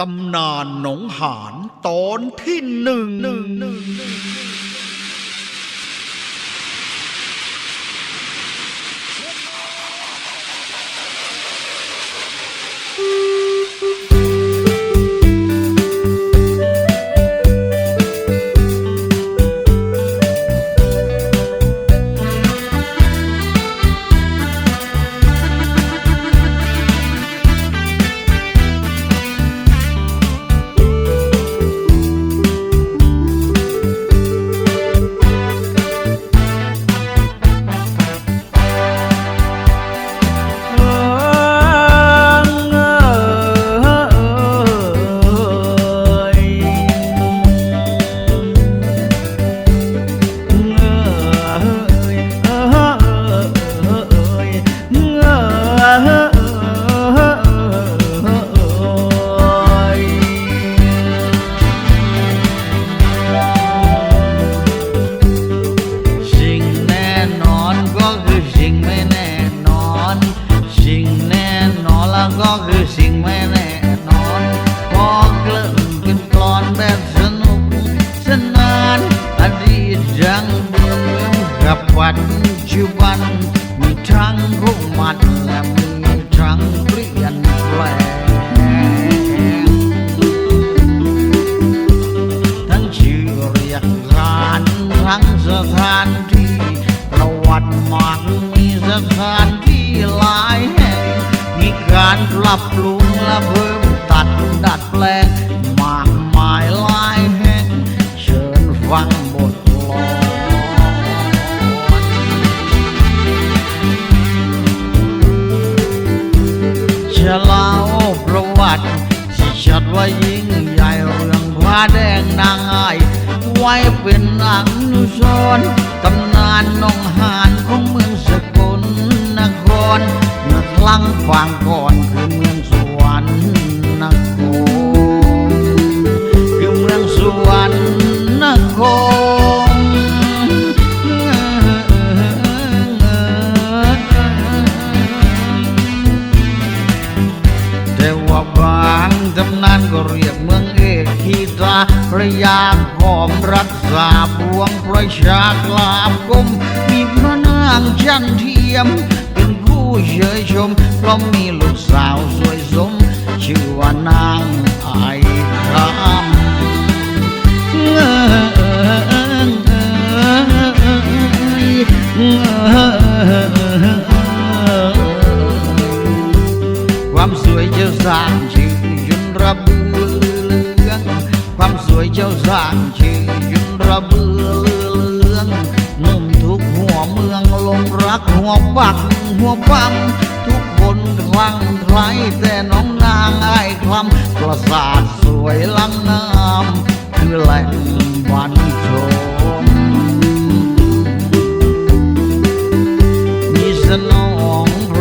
ตำนานหนองหานตอนที่หนึ่ง ก็คือสิ่งไม่แน่นอนพอเกลิ่นเป็นกลอนแบบสนุกสนานอดีตยังเดิมกับปัจจุบัน จะเล่าประวัติที่ชัดว่ายิ่งใหญ่เรื่องผ้าแดงนางไอายไว้เป็นอนุสร์ตำนานนองหานของเมืองสกลนครเมื่อครั้งฟางก่อน นั้นก็เรียกเมืองเอกทีตาพระยาหอมรักษาปวงประชากลาบกลมมีพระนางจันเทียม เป็นผู้เชยชมเพราะมีลูกสาวสวยสม ชื่อว่านาง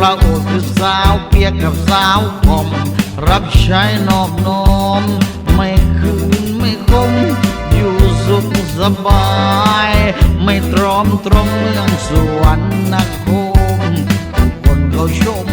ระโอษคือสาวเปียกกับสาวผอมรับใช้นอบน้อม ไม่คืนไม่คม อยู่สุขสบาย ไม่ตรอมตรมเมืองสวรรค์นครทุกคนเขาชม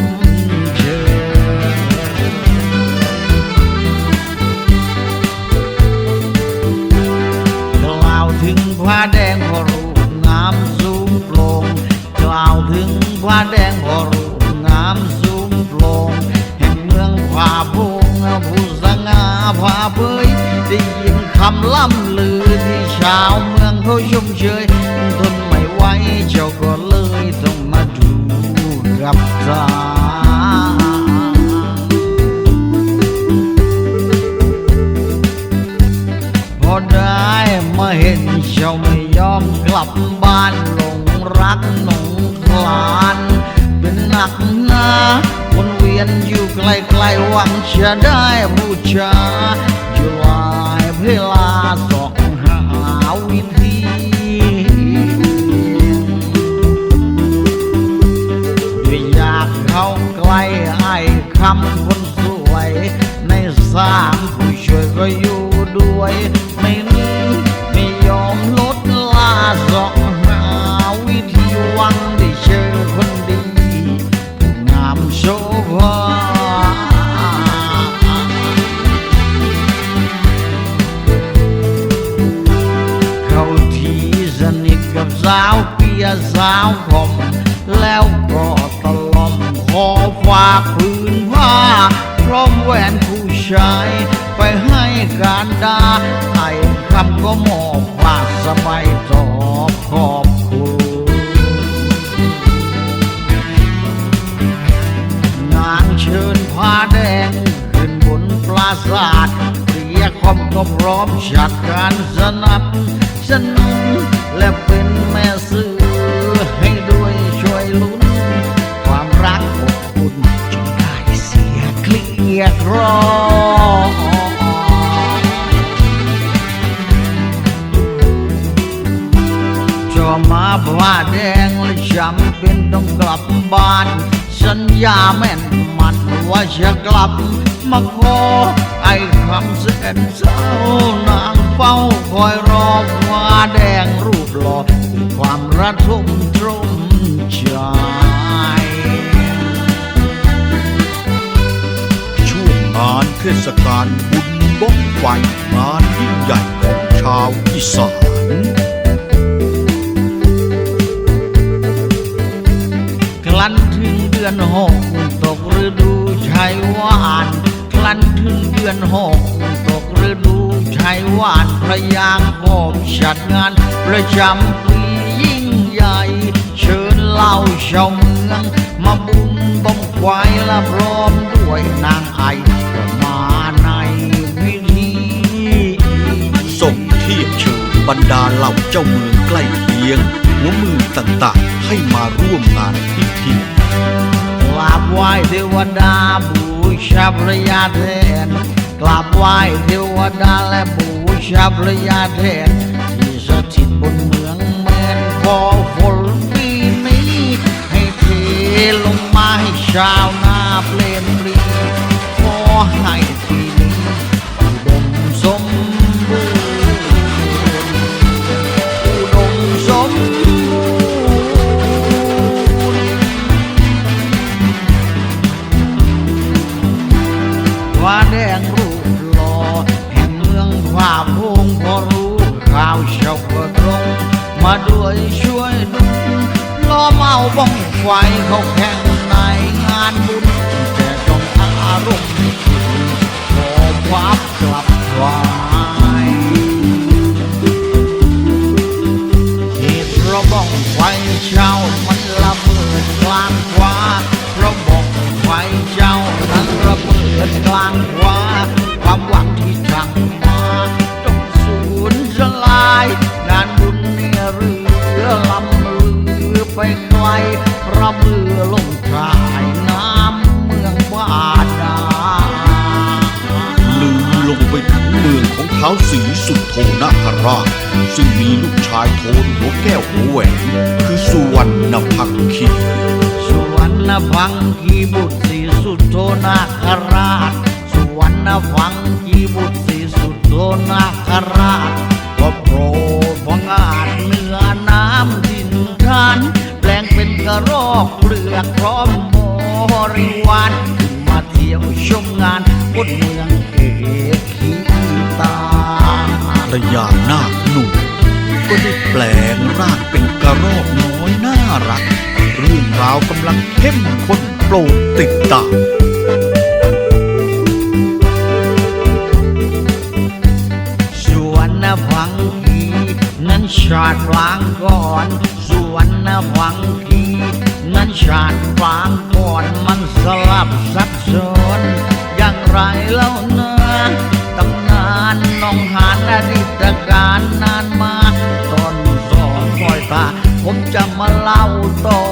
เผยได้ยินคำล่ำลือที่ชาวเมืองเขาชมเชยทนไม่ไหวเจ้าก็เลยต้องมาดูกับตาพอได้มาเห็นเจ้าไม่ยอมกลับบ้านหลงรักหนงคลาน เป็นหนักหนา รียนอยู่ไกลๆหวังจะได้บูชาอยู่ลายเพลาสองหาวิธีด้วยอยากเข้าใกล้ไอ้คำคนสวยในสา สาวคมแล้วก็ตะลอมขอฝากพื้นผ้าพร้อมแหวนผู้ชายไปให้การดาไอ้คำก็มอบผ้าสบายตอบขอบคุณนางเชิญผ้าแดงขึ้นบนปราสาทเรียกคอมก็พร้อมจัดการสนับสนุนและ เป็นต้องกลับบ้าน สัญญาแม่นมันว่าจะกลับ มาขอไอ้คำเส้นเศร้านางเฝ้าคอยรอผ้าแดงรูปหล่อความระทมตรมใจช่วงงานเทศกาลบุญบ้องไฟงานยิ่งใหญ่ของชาวอีสาน ดือนหกตกฤดูชัยวานพระยางหอมจัดงานประจำปียิ่งใหญ่ เชิญเหล่าชาวเมืองมาบุญบ้องไฟและพร้อมด้วยนางไอก็มาในวิธีส่งเทียบเชิญบรรดาเหล่าเจ้าเมืองใกล้เคียงหัวมือต่างๆ ให้มาร่วมงานพิธีกราบไหว้เทวดาบูชาพระยาแทน กราบไหว้เทวดาและบูชาพระยาแทนที่สถิตบนเมืองแมนพอฝนปีนี้ ให้เทลงมาให้ชาวนาเปลนปรีขอให้ปีนี้อุดมสมบูรณ์อุดมสมบูรณ์ว่าแดงรูาพงพอรู้ข่าวชาวกระตรงมาด้วยช่วยดุล้อเมาบ้องไฟเขาแข่งในงานบุญแต่ต้องอารมณ์ขอความกล ก้วหัวแหวนคือสุวรรณพักคีสุวรรณพังคีบุตรสีสุดโทนาคราช สุวรรณพังคีบุตรสีสุดโทนาคราชก็โปรดพงอาจเหนือน้ำดินทานแปลงเป็นกระรอกเปลือกพร้อมบริวารขึ้นมาเที่ยวชมงานบนเมืองเอกขีตาพระยานาคหนุ่มก็ได้แปลง ร่างเป็นกระรอกน้อยน่ารัก เรื่องราวกำลังเข้มข้นโปรดติดตามสวนนพังคีนั้นชาติฟางก่อนสวนนพังคีนั้นชาติฟางก่อนมันสลับซับซ้อนอย่างไรเล่าเนะตำนานน้องหานอดีตการนานมาตยตาผมจะมาเล่า ต่อ